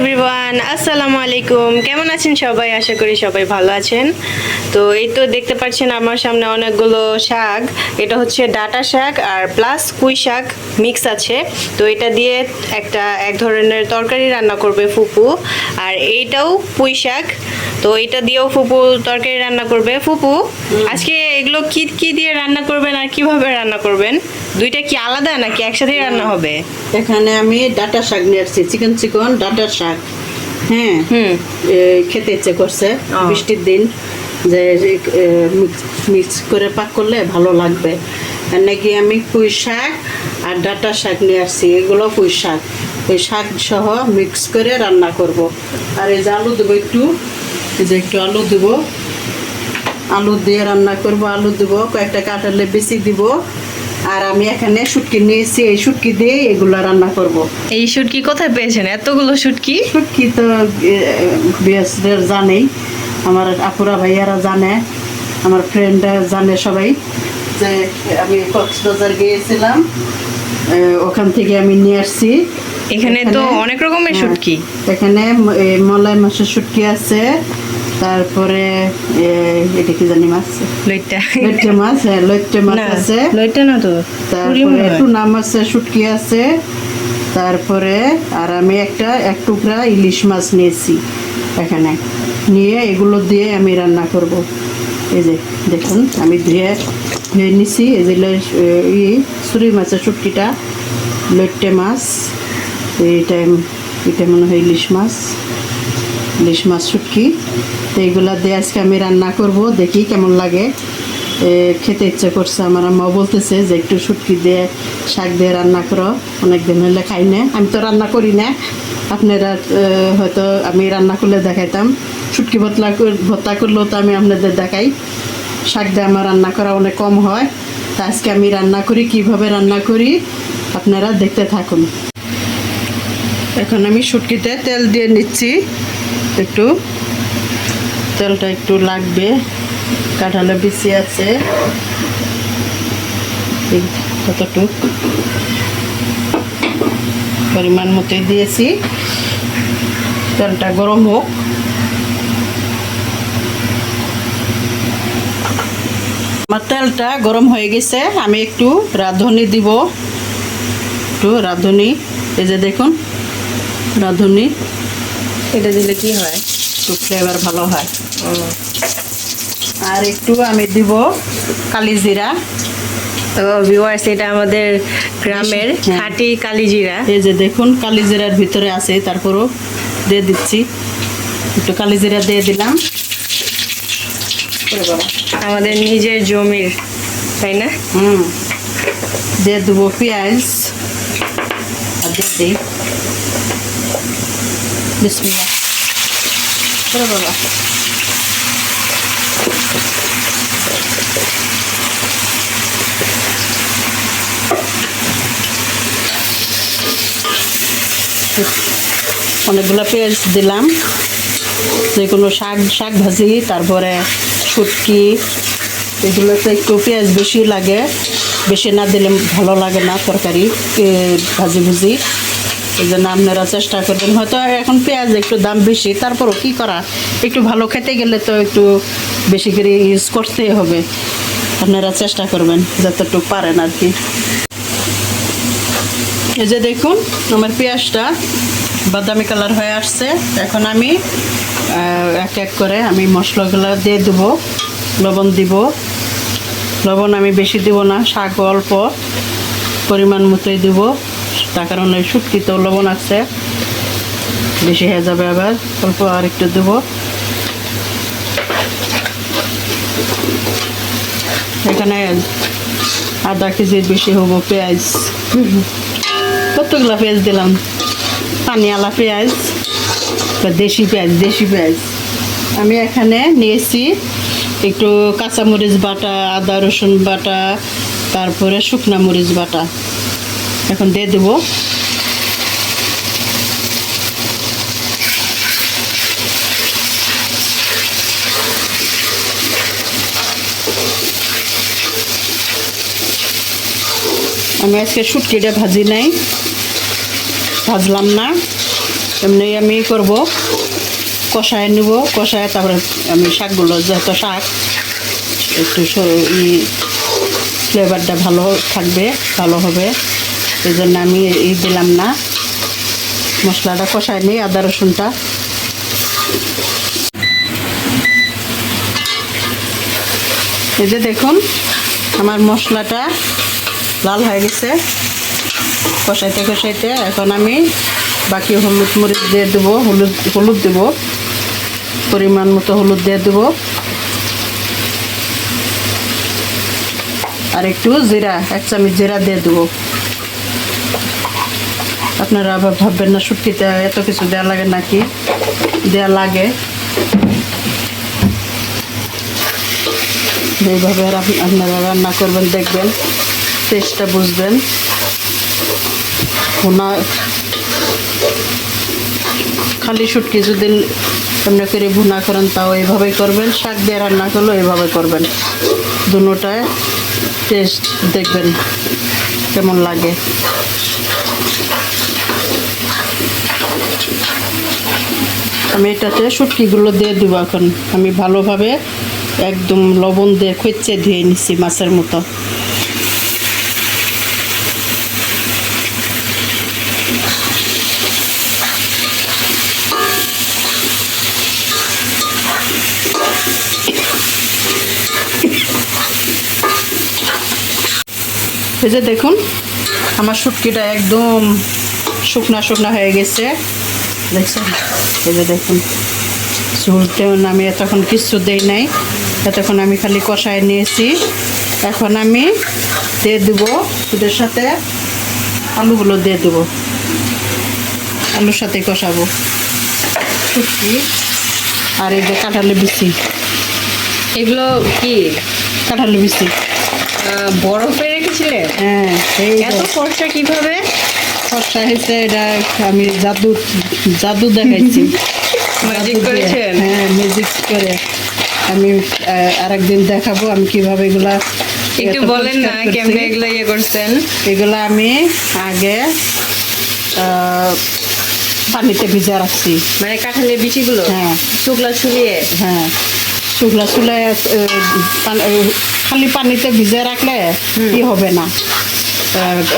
Everyone আসসালামু আলাইকুম। কেমন আছেন সবাই? আশা করি সবাই ভালো আছেন। তো এই তো দেখতে পাচ্ছেন আমার সামনে অনেকগুলো শাক। এটা হচ্ছে ডাটা শাক আর প্লাস কুই শাক মিক্স আছে। তো এটা দিয়ে একটা এক ধরনের তরকারি রান্না করবে ফুপু। আর এইটাও পুঁই শাক। তো এটা দিয়েও ফুপু তরকারি রান্না করবে। ফুপু আজকে এগুলো কি কি দিয়ে রান্না করবেন আর কীভাবে রান্না করবেন? দুইটা কি আলাদা নাকি একসাথেই রান্না হবে? এখানে আমি ডাটা শাক নিয়ে আসছি চিকেন চিকন ডাটা শাক। হ্যাঁ হুম। খেতে ইচ্ছে করছে। বৃষ্টির দিন। যে মিক্স করে পাক করলে ভালো লাগবে। আর নাকি আমি পুঁই শাক আর ডাটা শাক নিয়ে আসছি এগুলো পুঁই শাক। ওই শাক সহ মিক্স করে রান্না করব। আর এই যে আলু দেবো একটু এই যে একটু আলু দেবো। আলু দিয়ে রান্না করব আলু দেবো কয়েকটা কাটালে বেশি দিব। আর আমি এখানে শুটকি নিয়েছি এই শুটকি দিয়ে এগুলো রান্না করব। এই শুটকি কোথায় পেয়েছেন? এতগুলো শুটকি? শুটকি তো বিএসদের জানেই। আমার আপুরা ভাইয়ারা জানে আমার ফ্রেন্ডরা জানে সবাই। যে আমি কক্সবাজার গিয়েছিলাম ওখান থেকে আমি নিয়ে আসছি। এখানে তো অনেক রকমের হ্যাঁ, শুটকি। এখানে মলাই মাছের শুটকি আছে তারপরে এটা কি জানি মাছ? লইটা লইট্টে মাছ হ্যাঁ লইট্টে মাছ আছে। লইটা না তো পুরি তারপরে। টুনা মাছের শুটকি আছে। তারপরে আর আমি একটা এক টুকরা ইলিশ মাছ নিয়েছি এখানে। নিয়ে এগুলো দিয়ে আমি রান্না করব। এই যে দেখুন আমি ধুয়ে ধুয়ে নিছি। এই যে ই সুরি মাছের শুটকিটা লইট্টে মাছ। এইটা এটা মনে হয় ইলিশ মাছ। ইলিশ মাছ শুটকি। তো এইগুলা দিয়ে আজকে আমি রান্না করব, দেখি কেমন লাগে। খেতে ইচ্ছে করছে, আমার আম্মা বলতেছে যে একটু শুটকি দিয়ে, শাক দিয়ে রান্না করো। অনেক দিন হলে খাই না। আমি তো রান্না করি না। আপনারা হয়তো আমি রান্না করলে দেখাইতাম। শুটকি ভতলা ভর্তা করলেও তো আমি আপনাদের দেখাই। শাক দিয়ে আমার রান্না করা অনেক কম হয়। তা আজকে আমি রান্না করি, কীভাবে রান্না করি, আপনারা দেখতে থাকুন। এখন আমি শুটকিতে তেল দিয়ে নিচ্ছি। একটু তেলটা একটু লাগবে। কাঁঠালে বেশি আছে। কতটুক? পরিমাণ মতোই দিয়েছি। তেলটা গরম হোক। আমার তেলটা গরম হয়ে গেছে। আমি একটু রাঁধুনি দিব। একটু রাঁধুনি। এই যে দেখুন, রাঁধুনি। এটা দিলে কি হয়? একটু ফ্লেভার ভালো হয়। আর একটু আমি দিব কালি জিরা। তো ভিউয়ার্স এটা আমাদের গ্রামের হ্যাঁ। খাঁটি কালিজিরা এই যে দেখুন কালি জিরার ভিতরে আছে তারপরও দিয়ে দিচ্ছি। একটু কালি জিরা দিয়ে দিলাম। আমাদের নিজের জমির তাই না? হুম। দিয়ে দেবো পেঁয়াজ। আর দিয়ে দিই। বিসমিল্লাহ ওরে বাবা অনেকগুলো পেঁয়াজ দিলাম। যে কোনো শাক শাক ভাজি, তারপরে শুটকি, এগুলোতে একটু পেঁয়াজ বেশি লাগে। বেশি না দিলে ভালো লাগে না তরকারি ভাজি, ভুজি। এই জন্য আপনারা চেষ্টা করবেন। হয়তো এখন পেঁয়াজ একটু দাম বেশি, তারপরও কি করা? একটু ভালো খেতে গেলে তো একটু বেশি করে ইউজ করতেই হবে। আপনারা চেষ্টা করবেন, যতটুকু পারেন আর কি এই যে দেখুন, আমার পেঁয়াজটা বাদামি কালার হয়ে আসছে। এখন আমি এক এক করে আমি মশলাগুলো দিয়ে দেবো, লবণ দিব। লবণ আমি বেশি দিব না, শাক অল্প পরিমাণ মতোই দিব। তার কারণে শুটকিতেও লবণ আছে। বেশি হয়ে যাবে আবার, অল্প আর একটু দেবো। এখানে আধা কেজির বেশি হব পেঁয়াজ। কতগুলো পেঁয়াজ দিলাম? পানিয়ালা পেঁয়াজ বা দেশি পেঁয়াজ দেশি পেঁয়াজ। আমি এখানে নিয়েছি একটু কাঁচামরিচ বাটা, আদা রসুন বাটা, তারপরে শুকনা মরিচ বাটা। এখন দিয়ে দেবো। আমি আজকে শুটকিটা ভাজি নাই। ভাজলাম না। এমনি আমি করব, কষায় নেব, কষায় তারপরে আমি শাকগুলো যত শাক, একটু ফ্লেভারটা ভালো থাকবে, ভালো হবে। এই জন্য আমি এই দিলাম না। মশলাটা কষায় নিই, আদা রসুনটা। এই যে দেখুন, আমার মশলাটা লাল হয়ে গেছে। কষাইতে কষাইতে এখন আমি বাকি হলুদ মরিচ দিয়ে দেবো, হলুদ হলুদ দেবো। পরিমাণ মতো হলুদ দিয়ে দেবো। আর একটু জিরা, এক চামচ জিরা দিয়ে দেবো। আপনারা আবার ভাববেন না, শুটকিতে এত কিছু দেওয়া লাগে নাকি? দেওয়া লাগে। এইভাবে আপনারা রান্না করবেন, দেখবেন টেস্টটা বুঝবেন। ভুনা খালি শুটকি যদি এমনি করে ভুনা করেন, তাও এইভাবেই করবেন। শাক দিয়ে রান্না করলেও এইভাবে করবেন। দুটায় টেস্ট দেখবেন কেমন লাগে। আমি এটাতে শুটকিগুলো দিয়ে দেবো এখন। আমি ভালোভাবে একদম লবণ দিয়ে খুঁজছে ধুয়ে নিচ্ছি মাছের মতো। এই যে দেখুন, আমার শুটকিটা একদম শুকনা শুকনা হয়ে গেছে। দেখছেন? এই যে দেখুন ঝুলতেও আমি এতক্ষণ কিচ্ছু দেই নাই। এতক্ষণ আমি খালি কষায় নিয়েছি। এখন আমি দিয়ে দেবো ওদের সাথে আলুগুলো দিয়ে দেবো। আলুর সাথে কষাবো। শুটকি আর এই যে কাঁঠালে বিচি। এগুলো কি? কাঁঠালে বিচি। বরফে রেখেছিলেন হ্যাঁ এত খরচা কীভাবে? খরচা হয়েছে এটা আমি জাদু জাদু দেখাইছি। ম্যাজিক করেছেন? হ্যাঁ ম্যাজিক করে আমি আরেকদিন দেখাবো আমি কীভাবে এগুলা একটু বলেন না কেমনে এগুলো ইয়ে করছেন? এগুলা আমি আগে পানিতে ভিজা রাখছি। মানে কাঁঠালের বিচিগুলো? হ্যাঁ। শুকলা ছুলিয়ে হ্যাঁ। শুকলা চুলায় খালি পানিতে ভিজে রাখলে কি হবে না।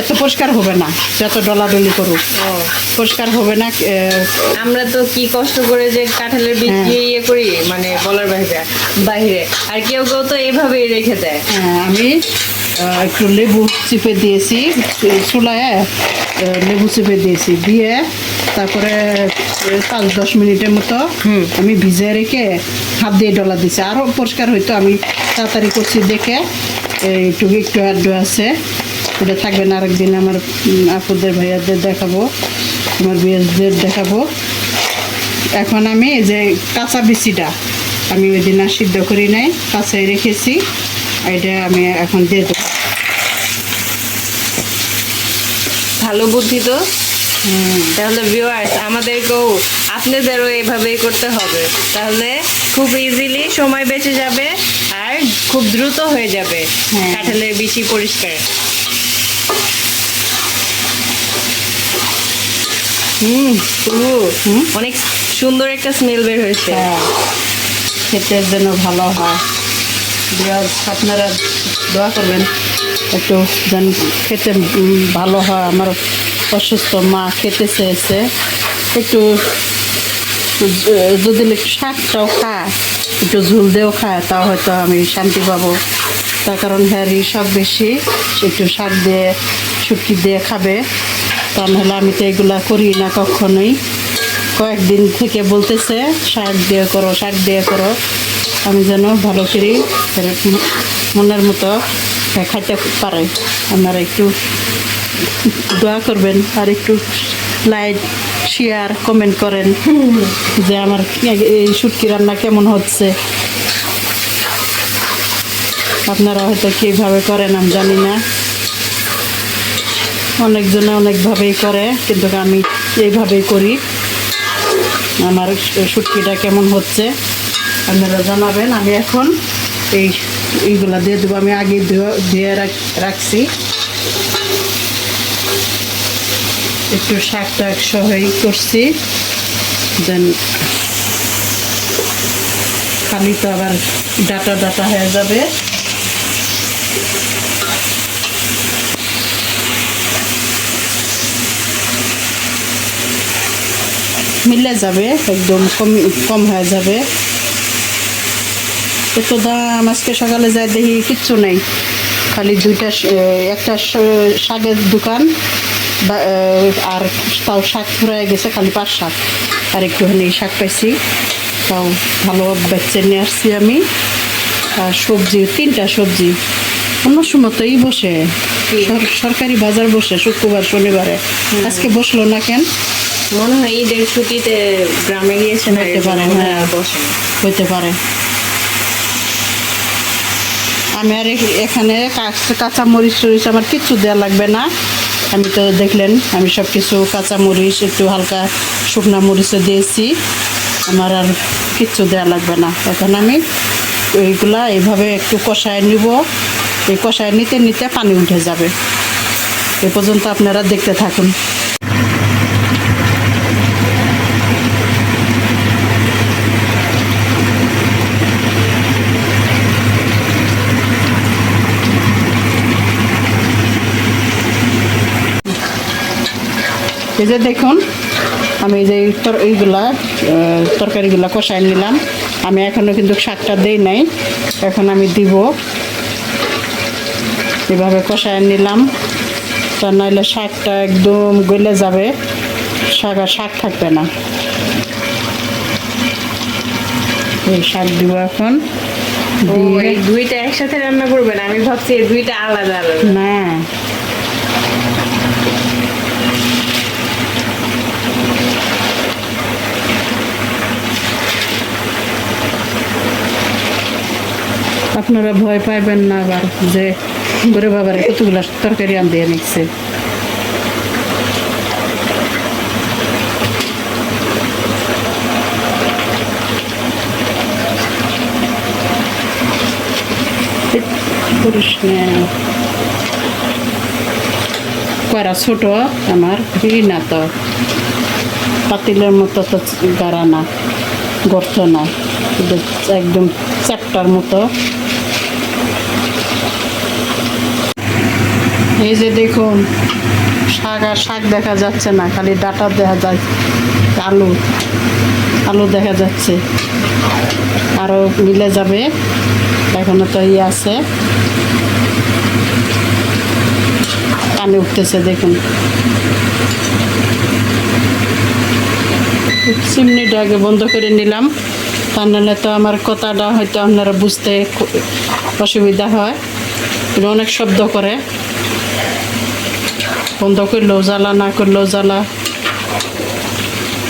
এত পরিষ্কার হবে না যত ডলাডলি করুক। পরিষ্কার হবে না আমরা তো কি কষ্ট করে যে কাঁঠালের বীজ হ্যাঁ। দিয়ে ইয়ে করি মানে বলার বাইরে বাইরে। আর কেউ কেউ তো এইভাবেই রেখে দেয়। হ্যাঁ, আমি একটু লেবু চিপে দিয়েছি চুলায় লেবু চিপে দিয়েছি দিয়ে তারপরে পাঁচ দশ মিনিটের মতো আমি ভিজে রেখে হাত দিয়ে ডলা দিয়েছি। আরও পরিষ্কার হইতো আমি তাড়াতাড়ি করছি দেখে একটু একটু আড্ডু আছে। এটা থাকবে না আরেকদিন আমার আপুদের ভাইয়াদের দেখাবো আমার বিয়েদের দেখাবো। এখন আমি এই যে কাঁচা বিচিটা আমি ওই দিন আর সিদ্ধ করি নাই কাঁচাই রেখেছি এটা আমি এখন দিয়ে দেবো। ভালো বুদ্ধি তো। তাহলে ভিউয়ার্স আমাদেরকেও আপনাদেরও এভাবেই করতে হবে। তাহলে খুব ইজিলি সময় বেঁচে যাবে আর খুব দ্রুত হয়ে যাবে হ্যাঁ। কাঁঠালের বিচি পরিষ্কার। হুম অনেক সুন্দর একটা স্মেল বের হয়েছে। হ্যাঁ। খেতে যেন ভালো হয়। আপনারা দোয়া করবেন একটু যেন খেতে ভালো হয়। আমার অসুস্থ মা খেতে চেয়েছে। একটু যদি একটু শাকটাও খায় একটু ঝুল দিয়েও খায় তা হয়তো আমি শান্তি পাবো। তার কারণ হ্যারি সব বেশি একটু শাক দিয়ে শুটকি দিয়ে খাবে। তা নাহলে আমি তো এগুলা করি না কখনোই। কয়েকদিন থেকে বলতেছে, শাক দিয়ে করো, শাক দিয়ে করো। আমি যেন ভালো করি মনের মতো খাইতে পারে। আপনারা একটু দোয়া করবেন আর একটু লাইক, শেয়ার, কমেন্ট করেন যে আমার এই শুটকি রান্না কেমন হচ্ছে। আপনারা হয়তো কীভাবে করেন আমি জানি না। অনেকজনে অনেকভাবেই করে, কিন্তু আমি এইভাবেই করি। আমার শুটকিটা কেমন হচ্ছে আপনারা জানাবেন। আমি এখন এই এইগুলা দিয়ে দেবো। আমি আগে রাখ- রাখছি। একটু শাক টাক সহই করছি। দেন খালি তো আবার ডাটা ডাটা হয়ে যাবে। মিলে যাবে একদম কম কম হয়ে যাবে। এত দাম আজকে সকালে যাই দেখি কিচ্ছু নেই। খালি দুইটা একটা শাকের দোকান আর তাও শাক ফুরাই গেছে খালি পাঁচ শাক। আর একটুখানি শাক পাইছি। তাও ভালো বেচে নিয়ে আসছি আমি। আর সবজি তিনটা সবজি। অন্য সময় তো এই বসে সরকারি বাজার বসে শুক্রবার শনিবারে। আজকে বসল না কেন? মনে হয় ঈদের ছুটিতে গ্রামে গিয়েছেন হতে পারে, হ্যাঁ। বসেন হইতে পারে। আমি আর এখানে কাঁচ- মরিচ টরিচ আমার কিচ্ছু দেওয়া লাগবে না। আমি তো দেখলেন আমি সব কিছু কাঁচা মরিচ একটু হালকা শুকনা মরিচও দিয়েছি। আমার আর কিচ্ছু দেওয়া লাগবে না। এখন আমি এইগুলা এইভাবে একটু কষায় নিব। এই কষায় নিতে নিতে পানি উঠে যাবে। এ পর্যন্ত আপনারা দেখতে থাকুন। এই যে দেখুন আমি যে তর এইগুলা তরকারিগুলা কষাই নিলাম। আমি এখনও কিন্তু শাকটা দেই নাই। এখন আমি দিব। এভাবে কষায় নিলাম। তা নাহলে শাকটা একদম গলে যাবে। শাক আর শাক থাকবে না। এই শাক দিব এখন। দুইটা একসাথে রান্না করবেন আমি ভাবছি দুইটা আলাদা আলাদা। না। আপনারা ভয় পাইবেন না আবার যে ঘরে বাবার, কতগুলা তরকারি আন দিয়ে নিচ্ছে করিস না ছোট আমার না তো। পাতিলের মতো তো গাড়া না, গর্ত না। একদম চ্যাপ্টার মতো। এই যে দেখুন, শাক আর শাক দেখা যাচ্ছে না, খালি ডাটা দেখা যায়, আলু আলু দেখা যাচ্ছে। আরও মিলে যাবে, এখনও তো ইয়ে আছে। পানি উঠতেছে, দেখুন। চিমনিটা আগে বন্ধ করে নিলাম, তা নাহলে তো আমার কথাটা হয়তো আপনারা বুঝতে অসুবিধা হয়। অনেক শব্দ করে। বন্ধ করলেও জ্বালা, না করলেও জ্বালা।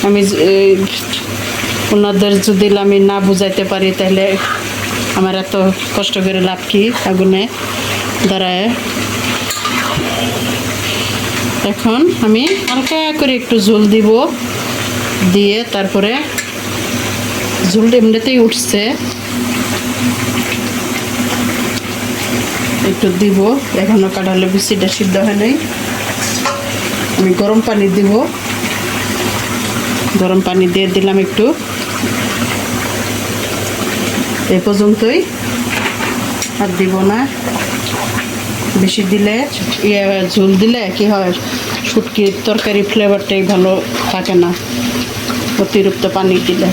আমি ওনাদের যদি আমি না বুঝাইতে পারি, তাহলে আমার এত কষ্ট করে লাভ কি আগুনে দাঁড়ায়? এখন আমি হালকা করে একটু ঝোল দিব, দিয়ে তারপরে ঝোল এমনিতেই উঠছে। একটু দিব, এখনও কাটালে বিচিটা সিদ্ধ হয় নাই। আমি গরম পানি দিব। গরম পানি দিয়ে দিলাম একটু। এ পর্যন্তই। আর দিব না। বেশি দিলে ইয়ে ঝোল দিলে কি হয়, শুটকির তরকারি ফ্লেভারটাই ভালো থাকে না। অতিরিক্ত পানি দিলে।